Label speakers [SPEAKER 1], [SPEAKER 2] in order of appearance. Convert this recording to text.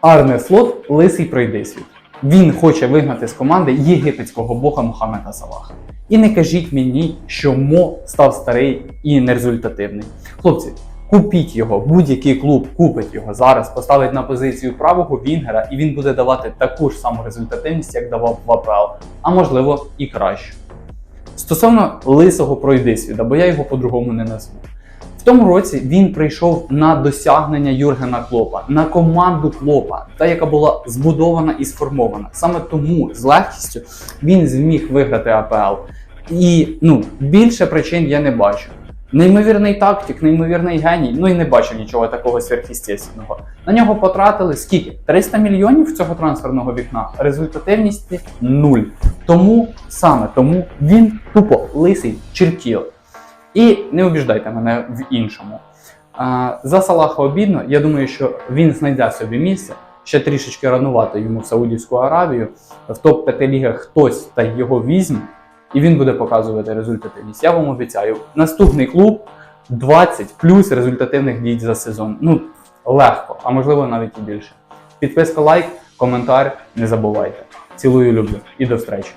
[SPEAKER 1] Арне Слот лисий пройдисвіт. Він хоче вигнати з команди єгипетського бога Мухаммеда Салаха. І не кажіть мені, що Мо став старий і нерезультативний. Хлопці, купіть його, будь-який клуб купить його зараз, поставить на позицію правого Вінгера, і він буде давати таку ж саму результативність, як давав в АПЛ, а можливо і краще. Стосовно лисого пройдисвіда, бо я його по-другому не назву. В тому році він прийшов на досягнення Юргена Клопа, на команду Клопа, та яка була збудована і сформована. Саме тому з легкістю він зміг виграти АПЛ. І ну, більше причин я не бачу. Неймовірний тактик, неймовірний геній, ну і не бачу нічого такого сверхъестественного. На нього потратили скільки? 300 мільйонів цього трансферного вікна. Результативність нуль. Тому саме тому він тупо лисий чертіл. І не обіждайте мене в іншому. За Салаха обідно, я думаю, що він знайде собі місце. Ще трішечки ранувати йому в Саудівську Аравію. В топ-5 лігах хтось та його візьме, і він буде показувати результативність. Я вам обіцяю, наступний клуб 20 плюс результативних дій за сезон. Ну, легко, а можливо навіть і більше. Підписка, лайк, коментар, не забувайте. Цілую, люблю і до зустрічі.